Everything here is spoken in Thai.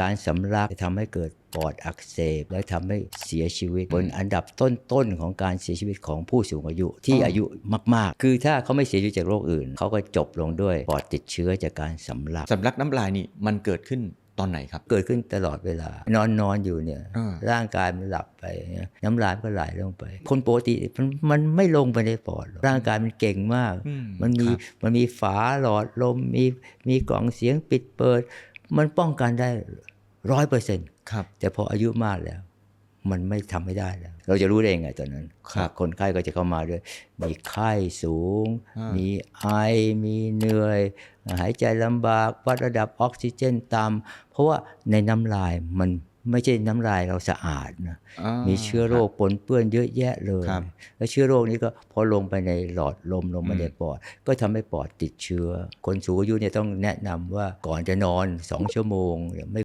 การสำลักจะทำให้เกิดปอดอักเสบ และทำให้เสียชีวิตบนอันดับต้นๆของการเสียชีวิตของผู้สูงอายุที่อ๋อออายุมากๆ คือถ้าเขาไม่เสียชีวิตจากโรคอื่น เขาก็จบลงด้วยปอดติดเชื้อจากการสำลักสำลักน้ำลายนี่มันเกิดขึ้นตอนไหนครับ เกิดขึ้นตลอดเวลา นอนนอนอยู่เนี่ยอ่าร่างกายมันหลับไปเนี่ยน้ำลายมันก็ไหลลงไป คนปกติมันมันไม่ลงไปในปอดหรอกร่างกายมันเก่งมากอืมันมีครับมันมีฝาหลอดลมมีมีกล่องเสียงปิดเปิด มันป้องกันได้ร้อยเปอร์เซ็นต์ครับแต่พออายุมากแล้ว มันไม่ทำไม่ได้แล้ว เราจะรู้ได้ยังไงตอนนั้นครับคนไข้ก็จะเข้ามาด้วย มีไข้สูงอ่ามีมีไอ มีเหนื่อย หายใจลำบาก วัดระดับออกซิเจนต่ำเพราะว่าในน้ำลายมัน ไม่ใช่น้ำลายเราสะอาดนะอ่ามีเชื้อโรคปนเปื้อนเยอะแยะเลยครับแล้วเชื้อโรคนี้ก็พอลงไปในหลอดลมลงไปอืมในปอด ก็ทำให้ปอดติดเชื้อ คนสูงอายุเนี่ยต้องแนะนำว่าก่อนจะนอนสองชั่วโมงไม่